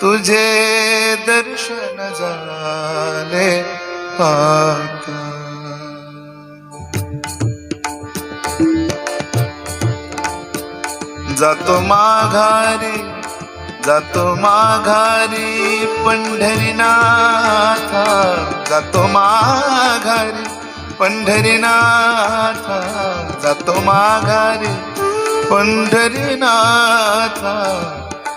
तुझे दर्शन झाले आता जातो माघारी जातो माघारी पंढरीनाथा. जातो माघारी पंढरीनाथा. जातो माघारी पंढरीनाथा.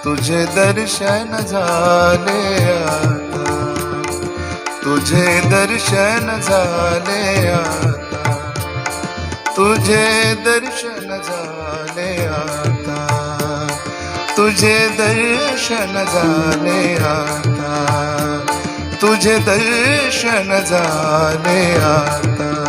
तुझे दर्शन झाले आता. तुझे दर्शन झाले आता. तुझे दर्शन झाले आता. तुझे दर्शन झाले आता. तुझे दर्शन झाले आता.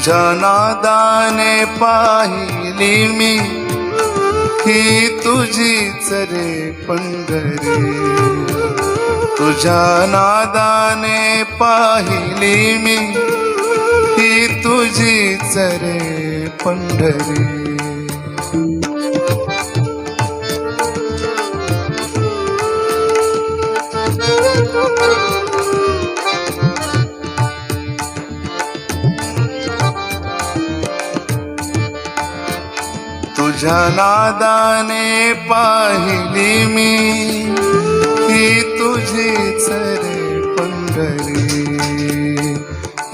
तुझ्या नादाने पाहिली मी ही तुझीच रे पंढरी. तुझ्या नादाने पाहिली मी ही तुझीच रे पंढरी. तुझ्या नादाने पाहिली मी ही तुझी चरे पंढरी.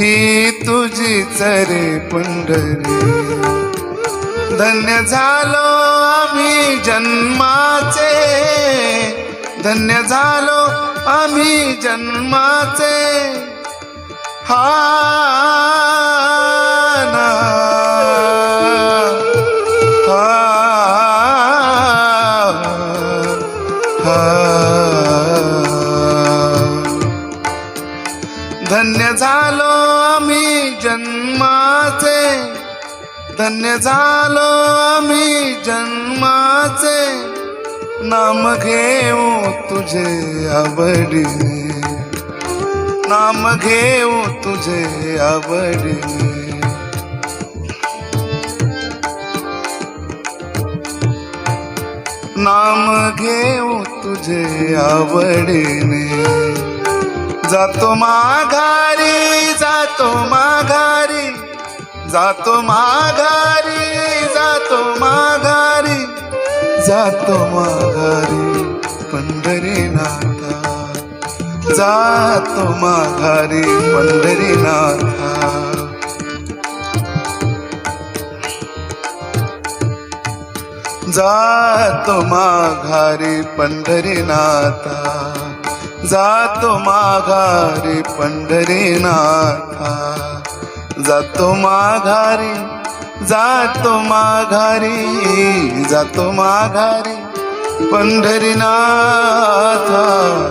ही तुझी चरे पंढरी. धन्य झालो आम्ही जन्माचे. धन्य झालो आम्ही जन्माचे. हा धन्य झालो आम्ही जन्माचे. धन्य झालो आम्ही जन्माचे. नाम घेऊ तुझे आवडीने नाम घेऊ तुझे आवडीने नाम घेऊ तुझे आवडीने. जातो माघारी जातो माघारी जातो माघारी जातो माघारी जातो माघारी पंढरीनाथा जातो माघारी पंढरीनाथा जातो माघारी पंढरीनाथा जातो माघारी पंढरीनाथा. जातो माघारी जातो माघारी जातो माघारी पंढरीनाथा.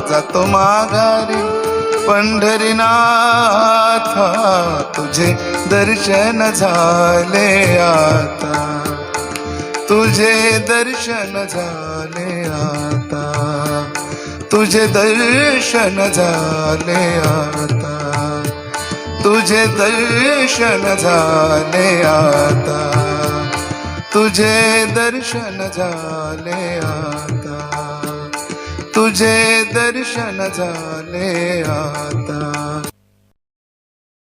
जातो माघारी पंढरीनाथा. तुझे दर्शन झाले आता. तुझे दर्शन झाले आता. तुझे दर्शन झाले आता. तुझे दर्शन झाले आता. तुझे दर्शन झाले आता. तुझे दर्शन झाले आता.